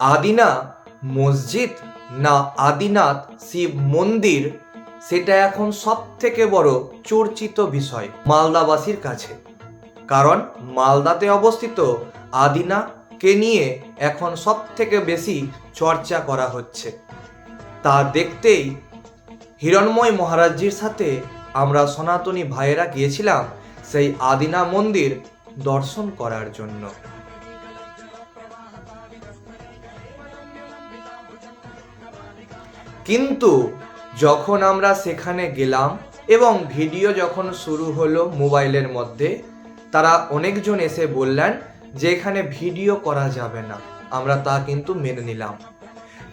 আদিনা মসজিদ না আদিনাথ শিব মন্দির, সেটা এখন সব থেকে বড় চর্চিত বিষয় মালদাবাসীর কাছে। কারণ মালদাতে অবস্থিত আদিনাকে নিয়ে এখন সব থেকে বেশি চর্চা করা হচ্ছে। তা দেখতেই হিরণময় মহারাজজির সাথে আমরা সনাতনী ভাইয়েরা গিয়েছিলাম সেই আদিনা মন্দির দর্শন করার জন্য। কিন্তু যখন আমরা সেখানে গেলাম এবং ভিডিও যখন শুরু হলো মোবাইলের মধ্যে, তারা অনেকজন এসে বললেন যে এখানে ভিডিও করা যাবে না। আমরা তা কিন্তু মেনে নিলাম।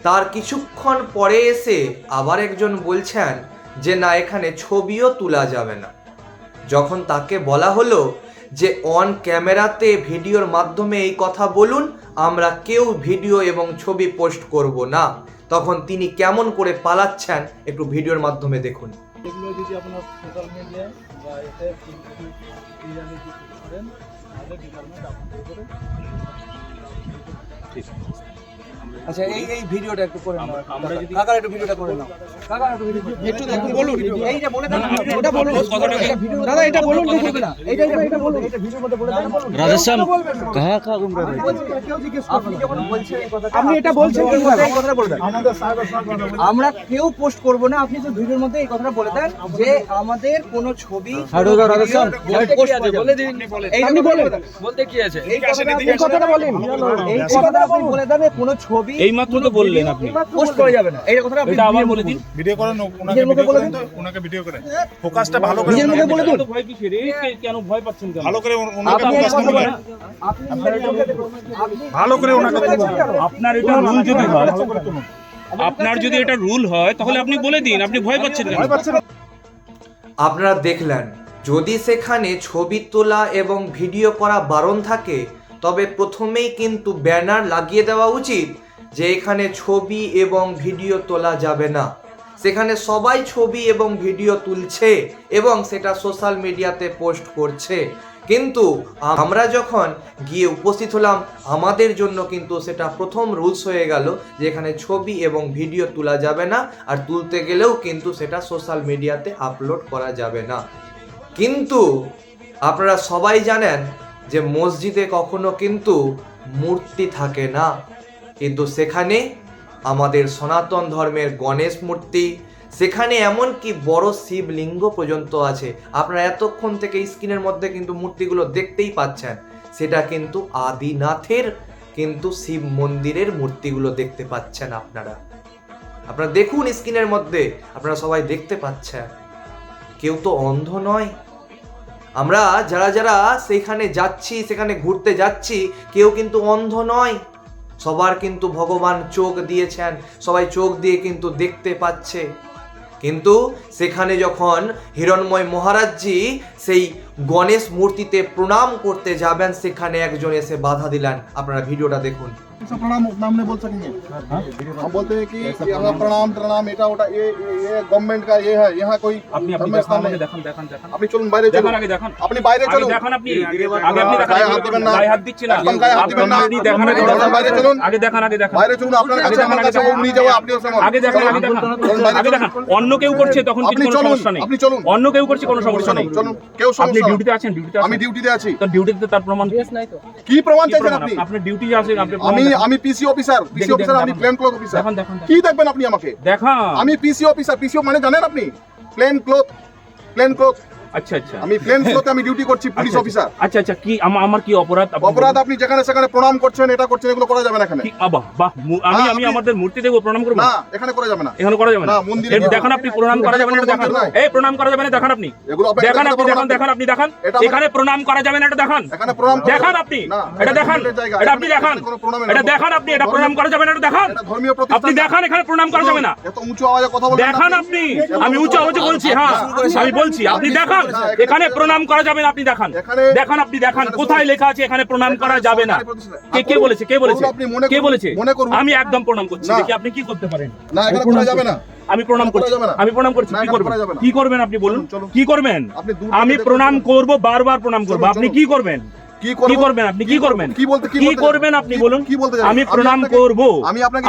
তার কিছুক্ষণ পরে এসে আবার একজন বলছেন যে, না, এখানে ছবিও তোলা যাবে না। যখন তাকে বলা হলো যে, অন ক্যামেরাতে ভিডিওর মাধ্যমে এই কথা বলুন, আমরা কেউ ভিডিও এবং ছবি পোস্ট করব না। তখন তিনি কেমন করে পালাচ্ছেন একটু ভিডিওর মাধ্যমে দেখুন। এগুলো যদি আপনার সোশ্যাল মিডিয়া বা এতে করেন তাহলে ডিপার্টমেন্ট আপনাদের করে? আচ্ছা এই এই ভিডিওটা একটু করে নাও। আমরা- আমরা যদি- কাকা একটু ভিডিওটা করে নাও। কাকা একটু ভিডিও একটু দেখুন, বলুন। এইটা বলে দাও বলুন দাদা এটা বলুন দেখুন না এইটা এটা এটা বলুন। এটা ভিডিওর মধ্যে বলে দাও রাজস্থান কাহা কা গুমরা আপনি যখন বলছেন এই কথাটা আপনি এটা বলছেন এই কথাটা বলে দেন আমাদের সাইবার সাইবার আমরা কেউ পোস্ট করব না আপনি তো ভিডিওর মধ্যে এই কথাটা বলে দেন যে আমাদের কোন ছবি। পোস্ট করে বলে দিন। এই আপনি বলেন। বলতে কি আছে এই কথাটা বলেন। এই কথাটা আপনি বলে দেন কোনো ছবি এই মাত্র তো বললেন আপনি। পোস্ট করা যাবে না। এই কথাটা আপনি আবার বলে দিন। ভিডিও করেন ওনাকে মুখে বলে করেন ওনাকে ভিডিও করেন ফোকাসটা ভালো করে নিজের মুখে বলে দিন। ভয় কে- কেন ভয় পাচ্ছেন কেন? ভালো করে ওনাকে দেখুন। আপনি ভালো করে ওনাকে আপনার এটা রুল যদি হয় ভালো করে তুলুন। আপনার যদি এটা রুল হয় তাহলে আপনি বলে দিন। আপনি ভয় পাচ্ছেন কেন? ভয় পাচ্ছেন আপনারা দেখলেন যদি সেখানে ছবি তোলা এবং ভিডিও করা বারণ থাকে তবে প্রথমেই কিন্তু ব্যানার লাগিয়ে দেওয়া উচিত। যে এখানে ছবি এবং ভিডিও তোলা যাবে না। সেখানে সবাই ছবি এবং ভিডিও তুলছে এবং সেটা সোশ্যাল মিডিয়াতে পোস্ট করছে। কিন্তু আমরা যখন গিয়ে উপস্থিত হলাম, আমাদের জন্য কিন্তু সেটা প্রথম রুলস হয়ে গেল যে এখানে ছবি এবং ভিডিও তোলা যাবে না আর তুলতে গেলেও কিন্তু সেটা সোশ্যাল মিডিয়াতে আপলোড করা যাবে না। কিন্তু আপনারা সবাই জানেন যে মসজিদে কখনো কিন্তু মূর্তি থাকে না। কিন্তু সেখানে আমাদের সনাতন ধর্মের গণেশ মূর্তি, সেখানে এমনকি বড় শিবলিঙ্গ পর্যন্ত আছে। আপনারা এতক্ষণ থেকে স্ক্রিনের মধ্যে কিন্তু মূর্তিগুলো দেখতেই পাচ্ছেন। সেটা কিন্তু আদিনাথের কিন্তু শিব মন্দিরের মূর্তিগুলো দেখতে পাচ্ছেন আপনারা। আপনারা দেখুন স্ক্রিনের মধ্যে, আপনারা সবাই দেখতে পাচ্ছেন। কেউ তো অন্ধ নয়। আমরা যারা যারা সেখানে যাচ্ছি, সেখানে ঘুরতে যাচ্ছি, কেউ কিন্তু অন্ধ নয়। সবার কিন্তু ভগবান চোখ দিয়েছেন, সবাই চোখ দিয়ে কিন্তু দেখতে পাচ্ছে। কিন্তু সেখানে যখন হিরণময় মহারাজজি সেই গণেশ মূর্তিতে প্রণাম করতে যাবেন সেখানে একজন এসে বাধা দিলেন আপনারা ভিডিওটা দেখুন से प्रणाम नाम नहीं बोल सकेंगे हम बोलते हैं कि यहाँ प्रणाम प्रणाम एटा ओटा ये ये ये गवर्नमेंट का ये है यहाँ कोई আপনি আপনি धर्म দেখান स्थान আমাকে नहीं দেখান দেখান দেখান আপনি চলুন বাইরে দেখান চলুন আগে দেখান আপনি বাইরে আগে চলুন দেখান আপনি আগে আপনি দেখান গায়ে হাত দিবেন না। গায়ে হাত দিচ্ছেন না একদম গায়ে হাত দিবেন না। আপনি দেখান আগে একদম দেখান। বাইরে চলুন। আগে দেখান আগে দেখান বাইরে চলুন আপনার আগে কাছে দেখান, আমার আগে কাছে দেখান। ও নিয়ে যাবো আপনি ওর আগে দেখান আগে দেখান চলুন বাইরে আগে চলুন। দেখান অন্য কেউ করছে তখন আপনি কিছু কোনো চলুন, সমস্যা নেই আপনি চলুন। অন্য কেউ করছে কোনো সমস্যা নেই চলুন চলুন কেউ আপনি সমস্যা ডিউটিতে আছেন ডিউটিতে আমি ডিউটিতে আছি। তো ডিউটিতে তার প্রমাণ কি? কি প্রমাণ চাইছেন আপনি? আপনি ডিউটি আছে আপনি আমি আমি পিসি অফিসার পিসি অফিসার আমি প্লেন ক্লথ অফিসার দেখুন। দেখুন কি দেখবেন আপনি আমাকে? দেখান। আমি পিসি অফিসার পিসি মানে জানেন আপনি? প্লেন ক্লথ প্লেন ক্লথ আচ্ছা আচ্ছা। আমি প্লেন ক্লথে আমি ডিউটি করছি পুলিশ আচ্ছা, অফিসার আচ্ছা আচ্ছা কি আমা- আমার কি অপরাধ? অপরাধ আপনি যেখানে সেখানে প্রণাম করছেন এটা করছেন এগুলো করা যাবে না এখানে। কি বাহ আমি আমি আমাদের মূর্তি দেখব প্রণাম করব? না এখানে করা যাবে না। এখানে করা যাবে না? মন্দিরে দেখান আপনি প্রণাম করা যাবে না দেখান। এই প্রণাম করা যাবে না দেখান আপনি। এগুলো আপনাকে দেখান আপনি পারব দেখান দেখান আপনি দেখান। এখানে প্রণাম করা যাবে না এটা দেখান। এখানে প্রণাম দেখান আপনি। এটা দেখান। এটা আপনি দেখান। এটা। দেখান আপনি এটা প্রণাম করা যাবে না এটা দেখান। ধর্মীয় আপনি দেখান এখানে প্রণাম করা যাবে না। এত উঁচু আওয়াজে কথা দেখান আপনি। আমি উচ্চ আওয়াজে বলছি হ্যাঁ। আমি বলছি আপনি দেখান এখানে প্রণাম করা যাবে না আপনি দেখান। দেখান আপনি দেখান। কোথায় লেখা আছে এখানে প্রণাম করা যাবে না। কে কে বলেছে কে বলেছে? কে বলেছে? আমি একদম প্রণাম করছি দেখি আপনি কি করতে পারেন। না এখানে করা যাবে না। আমি প্রণাম করছি। আমি প্রণাম করছি। কি করবেন। কি করবেন আপনি বলুন। কি করবেন? আমি প্রণাম করব বারবার প্রণাম করব। আপনি কি করবেন? কি করব? করবেন আপনি? কি করবেন? কি বলতে কি করবেন আপনি বলুন? আমি প্রণাম করব।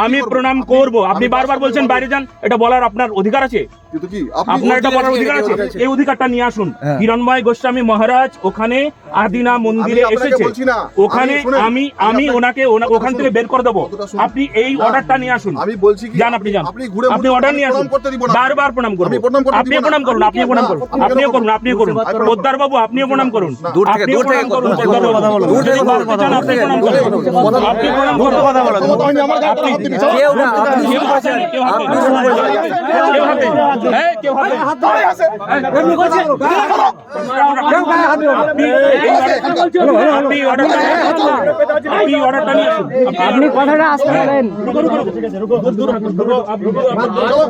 আমি? প্রণাম করব। আপনি বারবার বলছেন বাইরে যান। এটা বলার আপনার অধিকার আছে? কিন্তু কি আপনার এটা বলার অধিকার আছে এই অধিকারটা নিয়ে আসুন হিরণময় গোস্বামী মহারাজ ওখানে আদিনা মন্দিরে এসেছে ওখানে আমি আমি ওনাকে ওখান থেকে বের করে দেবো আপনি এই অর্ডারটা নিয়ে আসুন আমি বলছি যান আপনি যান অর্ডার নিয়ে আসুন বারবার প্রণাম করুন প্রণাম আপনি প্রণাম করুন আপনি প্রণাম করুন আপনিও করুন আপনিও করুন পোদ্দার বাবু আপনিও প্রণাম করুন দূর থেকে, দূর থেকে করুন কথা পোদ্দার দূর থেকে যদি কথা করতে চান, আপনি প্রণাম করুন আপনি প্রণাম করুন কথা আপনি- হাত দিবি, চলো। কেউ না আপনি কেউ হাতে কেউ হাতে আপনি কথাটা আসতে বলেন রুকো, রুকো, রুকো। দূর, দূর, দূর, দূর, আপনি রুকো, আপনি রুকো। চলো।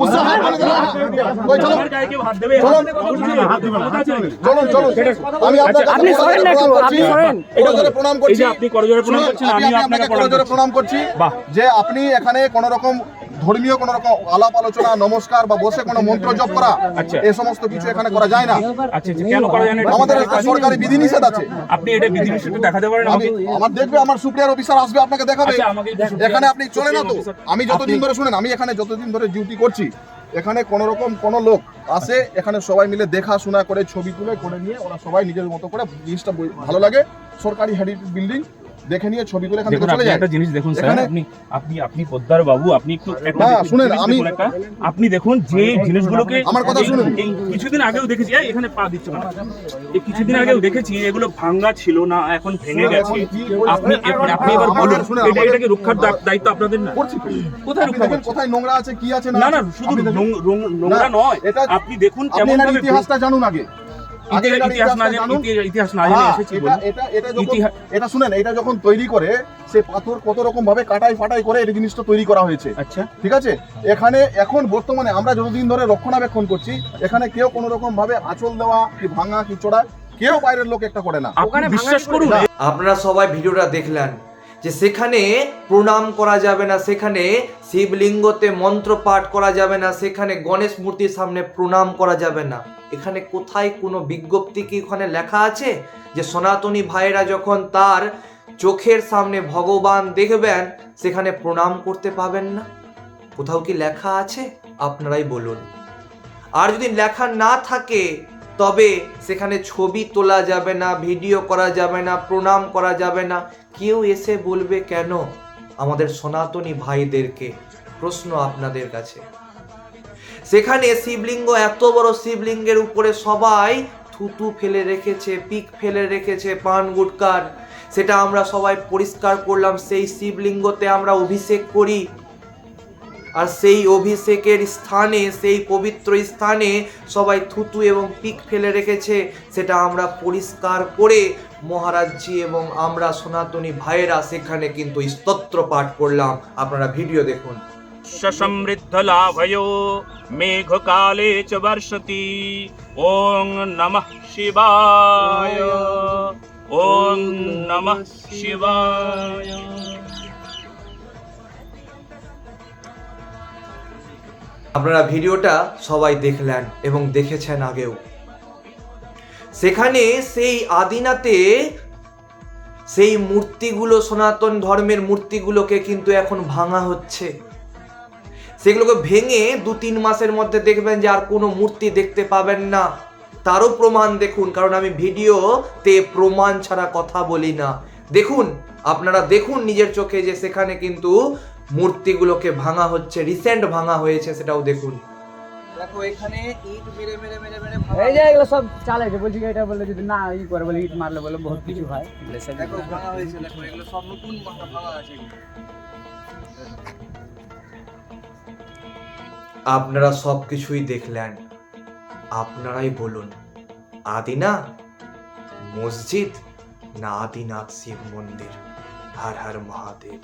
গুস্সা হাত বলে দিলাম। ওই চলো। আমার গায়ে কেউ হাত দেবে? হাত দেবে না। চলুন চলুন আমি আপনার কাছে আপনি সরেন না একটু, প্রণাম আপনি করছি। সরেন। প্রণাম করছি আপনি করজোড়ে প্রণাম করছেন, আমি আপনাকে আপনাকে প্রণাম করছি। প্রণাম করছি যে আপনি এখানে কোন রকম ধর্মীয় কোন রকম আলাপ আলোচনা নমস্কার বা বসে কোনো মন্ত্র জপ করা আচ্ছা। এই সমস্ত কিছু এখানে করা যায় না। আচ্ছা আচ্ছা? আমাদের সরকারি বিধিনিষেধ আছে। আপনি এটা বিধিনিষেধ দেখাতে পারেন আমি আমার দেখবে আমার সুপ্রিয়ার অফিসার আসবে আপনাকে দেখাবে। এখানে আপনি চলে না তো। আমি যতদিন ধরে শুনেন আমি এখানে যতদিন ধরে ডিউটি করছি এখানে কোন রকম কোন লোক আসে এখানে সবাই মিলে দেখাশোনা করে ছবি তুলে করে নিয়ে ওরা সবাই নিজের মতো করে জিনিসটা ভালো লাগে। সরকারি হেরিটেজ বিল্ডিং দেখে নিয়ে ছবি তুলে এখান থেকে চলে যায়। একটা জিনিস দেখুন স্যার আপনি আপনি আপনি পোদ্দার বাবু আপনি একটু একটা না, শুনেন, আমি- আপনি দেখুন যে জিনিসগুলোকে আমার কথা শুনুন। কিছুদিন আগেও দেখেছি এই এখানে পা দিচ্ছে না। এই কিছুদিন আগেও দেখেছি এগুলো ভাঙ্গা ছিল না এখন ভেঙে গেছে। আপনি আপনি এবার বলুন শুনেন, এটা এটাকে রক্ষার দায়িত্ব আপনাদের না? কোথায় রক্ষা কোথায় নোংরা আছে কি আছে না না শুধু নোংরা নয় আপনি দেখুন কেমন ভাবে ইতিহাসটা জানুন আগে। আগে ইতিহাস- এনার ইতিহাস না ইতিহাসটা জেনে জানুন। ইতি- ইতিহাস না জেনে এসেছি এটা বলুন। এটা এটা যখন ইতিহাস- এটা শুনেন এটা যখন তৈরি করে সে পাথর কত রকম ভাবে কাটাই ফাটাই করে এই জিনিসটা তৈরি করা হয়েছে আচ্ছা ঠিক আছে এখানে এখন বর্তমানে আমরা যতদিন ধরে রক্ষণাবেক্ষণ করছি এখানে কেউ কোনো রকম ভাবে আঁচল দেওয়া কি ভাঙা কি চোরা কেউ বাইরের লোক একটা করে না আপনি বিশ্বাস করুন না। আপনারা সবাই ভিডিওটা দেখলেন যে সেখানে প্রণাম করা যাবে না, সেখানে শিবলিঙ্গতে মন্ত্র পাঠ করা যাবে না, সেখানে গণেশ মূর্তির সামনে প্রণাম করা যাবে না। এখানে কোথায় কোনো বিজ্ঞপ্তি কি ওখানে লেখা আছে? যে সনাতনী ভাইয়েরা যখন তার চোখের সামনে ভগবান দেখবেন, সেখানে প্রণাম করতে পাবেন না? কোথাও কি লেখা আছে? আপনারাই বলুন। আর যদি লেখা না থাকে তবে সেখানে ছবি তোলা যাবে না, ভিডিও করা যাবে না, প্রণাম করা যাবে না। কেউ এসে বলবে, কেন? আমাদের সনাতনী ভাইদেরকে প্রশ্ন আপনাদের কাছে। সেখানে শিবলিঙ্গ, এত বড় শিবলিঙ্গের উপরে সবাই থুতু ফেলে রেখেছে, পিক ফেলে রেখেছে পান গুটকার। সেটা আমরা সবাই পরিষ্কার করলাম, সেই শিবলিঙ্গতে আমরা অভিষেক করি। আর সেই অভিষেকের স্থানে সেই পবিত্র স্থানে সবাই থুতু এবং পিক ফেলে রেখেছে। সেটা আমরা পরিষ্কার করে মহারাজজি এবং আমরা সনাতনী ভাইয়েরা সেখানে কিন্তু স্তত্র পাঠ করলাম। আপনারা ভিডিও দেখুন। সমৃদ্ধলাভয়ো মেঘকালে চ বর্ষতি। ওং নমঃ শিবায়। ওং নমঃ শিবায়। আপনারা ভিডিওটা সবাই দেখলেন এবং দেখেছেন আগেও। সেখানে সেই আদিনাতে সেই মূর্তিগুলো, সনাতন ধর্মের মূর্তিগুলোকে কিন্তু এখন ভাঙা হচ্ছে। সেগুলোকে ভেঙে দু তিন মাসের মধ্যে দেখবেন যে আর কোনো মূর্তি দেখতে পাবেন না। তারও প্রমাণ দেখুন, কারণ আমি ভিডিওতে প্রমাণ ছাড়া কথা বলি না। দেখুন, আপনারা দেখুন নিজের চোখে যে সেখানে কিন্তু মূর্তিগুলোকে ভাঙা হচ্ছে রিসেন্ট ভাঙা হয়েছে সেটাও দেখুন। দেখো এখানে ইট মেরে মেরে মেরে মেরে এই যে এগুলো সব চালাইছে বলছি এটা বললে যদি না ই করে বলে ইট মারলে বলে বহুত কিছু হয়। দেখো ভাঙা হয়েছে দেখো এগুলো সব নতুন ভাঙা ভাঙা আছে আপনারা সব কিছুই দেখলেন। আপনারাই বলুন আদিনা মসজিদ না আদিনাথ শিব মন্দির? হর হর মহাদেব।